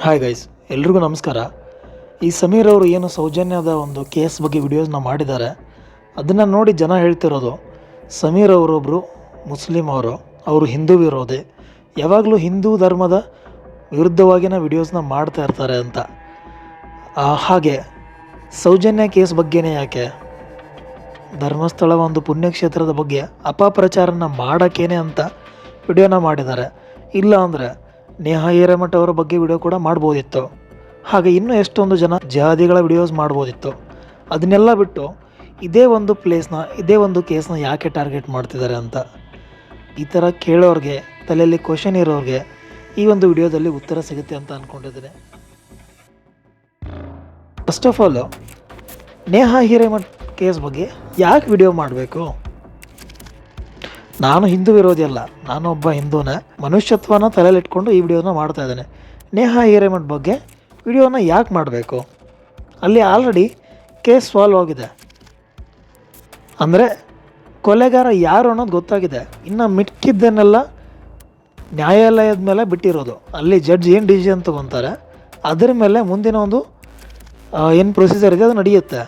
Hi guys ಎಲ್ರಿಗೂ ನಮಸ್ಕಾರ. ಈ ಸಮೀರ್ ಅವರು ಏನು ಸೌಜನ್ಯದ ಒಂದು ಕೇಸ್ ಬಗ್ಗೆ ವಿಡಿಯೋಸ್ನ ಮಾಡಿದ್ದಾರೆ, ಅದನ್ನು ನೋಡಿ ಜನ ಹೇಳ್ತಿರೋದು, ಸಮೀರ್ ಅವರೊಬ್ಬರು ಮುಸ್ಲಿಂ ಅವರು ಅವರು ಹಿಂದೂ ವಿರೋಧಿ. ಯಾವಾಗಲೂ ಹಿಂದೂ ಧರ್ಮದ ವಿರುದ್ಧವಾಗಿನ ವಿಡಿಯೋಸ್ನ ಮಾಡ್ತಾ ಇರ್ತಾರೆ ಅಂತ. ಹಾಗೆ ಸೌಜನ್ಯ ಕೇಸ್ ಬಗ್ಗೆನೇ ಯಾಕೆ? ಧರ್ಮಸ್ಥಳ ಒಂದು ಪುಣ್ಯಕ್ಷೇತ್ರದ ಬಗ್ಗೆ ಅಪಪ್ರಚಾರನ ಮಾಡೋಕ್ಕೇನೆ ಅಂತ ವಿಡಿಯೋನ ಮಾಡಿದ್ದಾರೆ. ಇಲ್ಲ ಅಂದರೆ ನೇಹಾ ಹಿರೇಮಠ ಅವರ ಬಗ್ಗೆ ವಿಡಿಯೋ ಕೂಡ ಮಾಡ್ಬೋದಿತ್ತು. ಹಾಗೆ ಇನ್ನೂ ಎಷ್ಟೊಂದು ಜನ ಜಾದಿಗಳ ವಿಡಿಯೋಸ್ ಮಾಡ್ಬೋದಿತ್ತು. ಅದನ್ನೆಲ್ಲ ಬಿಟ್ಟು ಇದೇ ಒಂದು ಪ್ಲೇಸ್ನ ಇದೇ ಒಂದು ಕೇಸ್ನ ಯಾಕೆ ಟಾರ್ಗೆಟ್ ಮಾಡ್ತಿದ್ದಾರೆ ಅಂತ. ಈ ಥರ ಕೇಳೋರಿಗೆ, ತಲೆಯಲ್ಲಿ ಕ್ವಶನ್ ಇರೋರಿಗೆ ಈ ಒಂದು ವಿಡಿಯೋದಲ್ಲಿ ಉತ್ತರ ಸಿಗುತ್ತೆ ಅಂತ ಅಂದ್ಕೊಂಡಿದ್ದೀನಿ first of all Neha Hiremath case ಬಗ್ಗೆ ಯಾಕೆ ವಿಡಿಯೋ ಮಾಡಬೇಕು? ನಾನು ಹಿಂದೂ ವಿರೋಧಿ ಅಲ್ಲ, ನಾನು ಒಬ್ಬ ಹಿಂದೂನ. ಮನುಷ್ಯತ್ವನ ತಲೆಯಲ್ಲಿಟ್ಕೊಂಡು ಈ ವಿಡಿಯೋನ ಮಾಡ್ತಾ ಇದ್ದೇನೆ. ನೇಹಾ ಹಿರೇಮಠ್ ಬಗ್ಗೆ ವಿಡಿಯೋನ ಯಾಕೆ ಮಾಡಬೇಕು? ಅಲ್ಲಿ ಆಲ್ರೆಡಿ ಕೇಸ್ ಸಾಲ್ವ್ ಆಗಿದೆ. ಅಂದರೆ ಕೊಲೆಗಾರ ಯಾರು ಅನ್ನೋದು ಗೊತ್ತಾಗಿದೆ. ಇನ್ನು ಮಿಕ್ಕಿದ್ದನ್ನೆಲ್ಲ ನ್ಯಾಯಾಲಯದ ಮೇಲೆ ಬಿಟ್ಟಿರೋದು. ಅಲ್ಲಿ ಜಡ್ಜ್ ಏನು ಡಿಸಿಷನ್ ತೊಗೊತಾರೆ, ಅದರ ಮೇಲೆ ಮುಂದಿನ ಒಂದು ಏನು ಪ್ರೊಸೀಜರ್ ಇದೆ ಅದು ನಡೆಯುತ್ತೆ.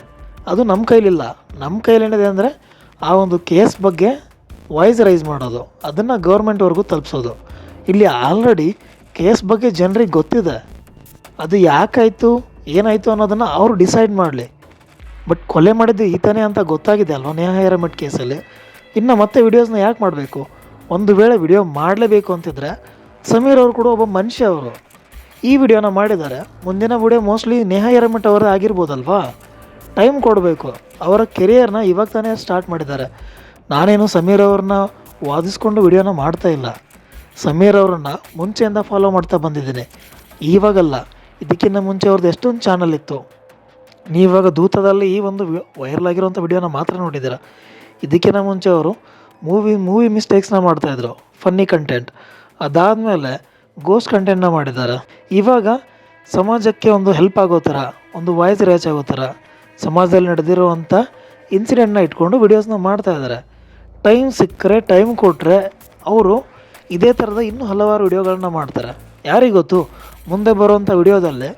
ಅದು ನಮ್ಮ ಕೈಲಿಲ್ಲ. ನಮ್ಮ ಕೈಲೇನಿದೆ ಅಂದರೆ ಆ ಒಂದು ಕೇಸ್ ಬಗ್ಗೆ ವಾಯ್ಸ್ ರೈಸ್ ಮಾಡೋದು. ಅದನ್ನು ಗೌರ್ಮೆಂಟ್ವರೆಗೂ ತಲುಪಿಸೋದು. ಇಲ್ಲಿ ಆಲ್ರೆಡಿ ಕೇಸ್ ಬಗ್ಗೆ ಜನರಿಗೆ ಗೊತ್ತಿದೆ. ಅದು ಯಾಕಾಯಿತು, ಏನಾಯಿತು ಅನ್ನೋದನ್ನು ಅವರು ಡಿಸೈಡ್ ಮಾಡಲಿ. ಬಟ್ ಕೊಲೆ ಮಾಡಿದ್ದು ಈತನೇ ಅಂತ ಗೊತ್ತಾಗಿದೆ ಅಲ್ವಾ ನೇಹಾ ಹಿರೇಮಠ್ ಕೇಸಲ್ಲಿ? ಇನ್ನು ಮತ್ತೆ ವಿಡಿಯೋಸ್ನ ಯಾಕೆ ಮಾಡಬೇಕು? ಒಂದು ವೇಳೆ ವಿಡಿಯೋ ಮಾಡಲೇಬೇಕು ಅಂತಿದ್ರೆ ಸಮೀರ್ ಅವರು ಕೂಡ ಒಬ್ಬ ಮನುಷ್ಯ ಅವರು. ಈ ವಿಡಿಯೋನ ಮಾಡಿದ್ದಾರೆ. ಮುಂದಿನ ವಿಡಿಯೋ ಮೋಸ್ಟ್ಲಿ ನೇಹಾ ಹಿರೇಮಠ್ ಅವರೇ ಆಗಿರ್ಬೋದಲ್ವಾ? ಟೈಮ್ ಕೊಡಬೇಕು. ಅವರ ಕೆರಿಯರ್ನ ಇವಾಗ ತಾನೇ ಸ್ಟಾರ್ಟ್ ಮಾಡಿದ್ದಾರೆ. ನಾನೇನು ಸಮೀರ್ ಅವ್ರನ್ನ ವಾದಿಸ್ಕೊಂಡು ವಿಡಿಯೋನ ಮಾಡ್ತಾ ಇಲ್ಲ. ಸಮೀರ್ ಅವರನ್ನು ಮುಂಚೆಯಿಂದ ಫಾಲೋ ಮಾಡ್ತಾ ಬಂದಿದ್ದೀನಿ. ಇವಾಗಲ್ಲ ಇದಕ್ಕಿಂತ ಮುಂಚೆ ಅವ್ರದ್ದು ಎಷ್ಟೊಂದು ಚಾನಲ್ ಇತ್ತು. ನೀವಾಗ ದೂತದಲ್ಲಿ ಈ ಒಂದು ವೈರಲ್ ಆಗಿರುವಂಥ ವಿಡಿಯೋನ ಮಾತ್ರ ನೋಡಿದ್ದೀರ? ಇದಕ್ಕಿಂತ ಮುಂಚೆ ಅವರು ಮೂವಿ ಮೂವಿ ಮಿಸ್ಟೇಕ್ಸ್ನ ಮಾಡ್ತಾಯಿದ್ರು ಫನ್ನಿ ಕಂಟೆಂಟ್ ಅದಾದಮೇಲೆ ಗೋಸ್ಟ್ ಕಂಟೆಂಟ್ನ ಮಾಡಿದ್ದಾರೆ. ಇವಾಗ ಸಮಾಜಕ್ಕೆ ಒಂದು ಹೆಲ್ಪ್ ಆಗೋ ಥರ, ಒಂದು ವಾಯ್ಸ್ ರ್ಯಾಚ್ ಆಗೋ ಥರ, ಸಮಾಜದಲ್ಲಿ ನಡೆದಿರುವಂಥ ಇನ್ಸಿಡೆಂಟ್ನ ಇಟ್ಕೊಂಡು ವಿಡಿಯೋಸ್ನ ಮಾಡ್ತಾ ಇದ್ದಾರೆ. ಟೈಮ್ ಸಿಕ್ಕರೆ ಟೈಮ್ ಕೊಟ್ಟರೆ ಅವರು ಇದೇ ಥರದ ಇನ್ನೂ ಹಲವಾರು ವಿಡಿಯೋಗಳನ್ನ ಮಾಡ್ತಾರೆ. ಯಾರಿಗೆ ಗೊತ್ತು? ಮುಂದೆ ಬರುವಂಥ ವಿಡಿಯೋದಲ್ಲೇ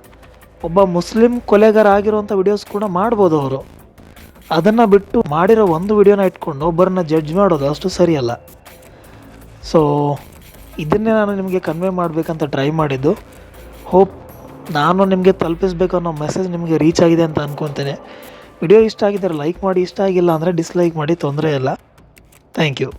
ಒಬ್ಬ ಮುಸ್ಲಿಂ ಕೊಲೆಗಾರ ಆಗಿರುವಂಥ ವಿಡಿಯೋಸ್ ಕೂಡ ಮಾಡ್ಬೋದು ಅವರು. ಅದನ್ನು ಬಿಟ್ಟು ಮಾಡಿರೋ ಒಂದು ವಿಡಿಯೋನ ಇಟ್ಕೊಂಡು ಒಬ್ಬರನ್ನ ಜಡ್ಜ್ ಮಾಡೋದು ಅಷ್ಟು ಸರಿಯಲ್ಲ. ಸೊ ಇದನ್ನೇ ನಾನು ನಿಮಗೆ ಕನ್ವೆ ಮಾಡಬೇಕಂತ ಟ್ರೈ ಮಾಡಿದ್ದು. ಹೋಪ್ ನಾನು ನಿಮಗೆ ತಲುಪಿಸ್ಬೇಕು ಅನ್ನೋ ಮೆಸೇಜ್ ನಿಮಗೆ ರೀಚ್ ಆಗಿದೆ ಅಂತ ಅಂದ್ಕೊತೇನೆ ವಿಡಿಯೋ ಇಷ್ಟ ಆಗಿದ್ದರೆ ಲೈಕ್ ಮಾಡಿ, ಇಷ್ಟ ಆಗಿಲ್ಲ ಅಂದರೆ ಡಿಸ್ಲೈಕ್ ಮಾಡಿ, ತೊಂದರೆ ಇಲ್ಲ. Thank you.